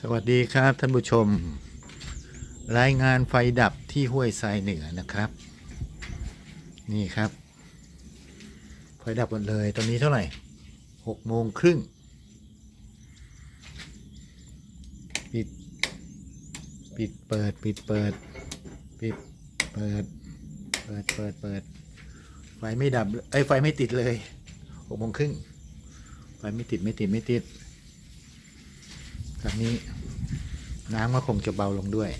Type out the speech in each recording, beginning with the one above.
สวัสดีครับท่านผู้ชม รายงานไฟดับที่ห้วยทรายเหนือนะครับ นี่ครับ ไฟดับหมดเลยตอนนี้เท่าไหร่หกโมงครึ่งปิด ปิดเปิดปิดเปิด ปิดเปิด เปิดเปิดเปิด ไฟไม่ดับเอ้ไฟไม่ติดเลยหกโมงครึ่งไฟไม่ติดไม่ติดไม่ติด จากนี้น้ำก็คงจะเบาลงด้วย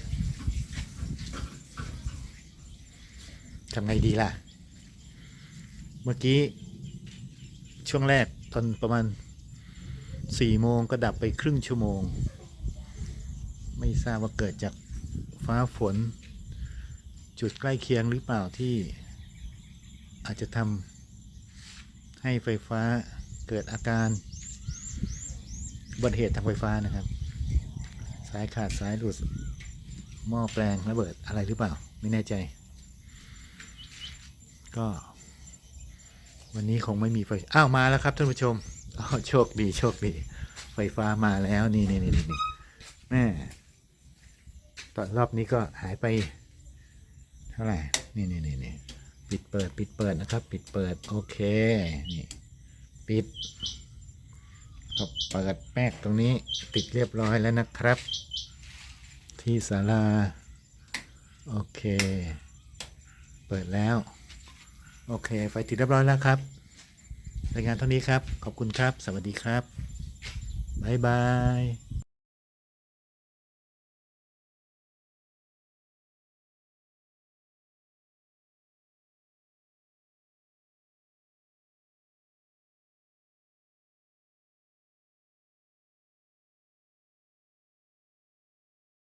ทำไงดีล่ะ เมื่อกี้ช่วงแรกตอนประมาณสี่โมงก็ดับไปครึ่งชั่วโมง ไม่ทราบว่าเกิดจากฟ้าฝน จุดใกล้เคียงหรือเปล่าที่ อาจจะทำให้ไฟฟ้าเกิดอาการ บัติเหตุทางไฟฟ้านะครับ สายขาดสายหลุดหม้อแปลงระเบิดอะไรหรือเปล่า ไม่แน่ใจ ก็ วันนี้คงไม่มีไฟอ้าวมาแล้วครับท่านผู้ชมอ๋อโชคดีโชคดี ไฟฟ้ามาแล้วนี่นี่นี่นี่แม่ตอนรอบนี้ก็หายไป เท่าไหร่นี่นี่นี่นี่ปิดเปิด ปิดเปิดนะครับ ปิดเปิด โอเค นี่ ปิด ก็เปิดแป๊กตรงนี้ติดเรียบร้อยแล้วนะครับ ที่ศาลา โอเค เปิดแล้ว โอเค ไฟติดเรียบร้อยแล้วครับรายงานเท่านี้ครับ ขอบคุณครับ สวัสดีครับ บ๊ายบาย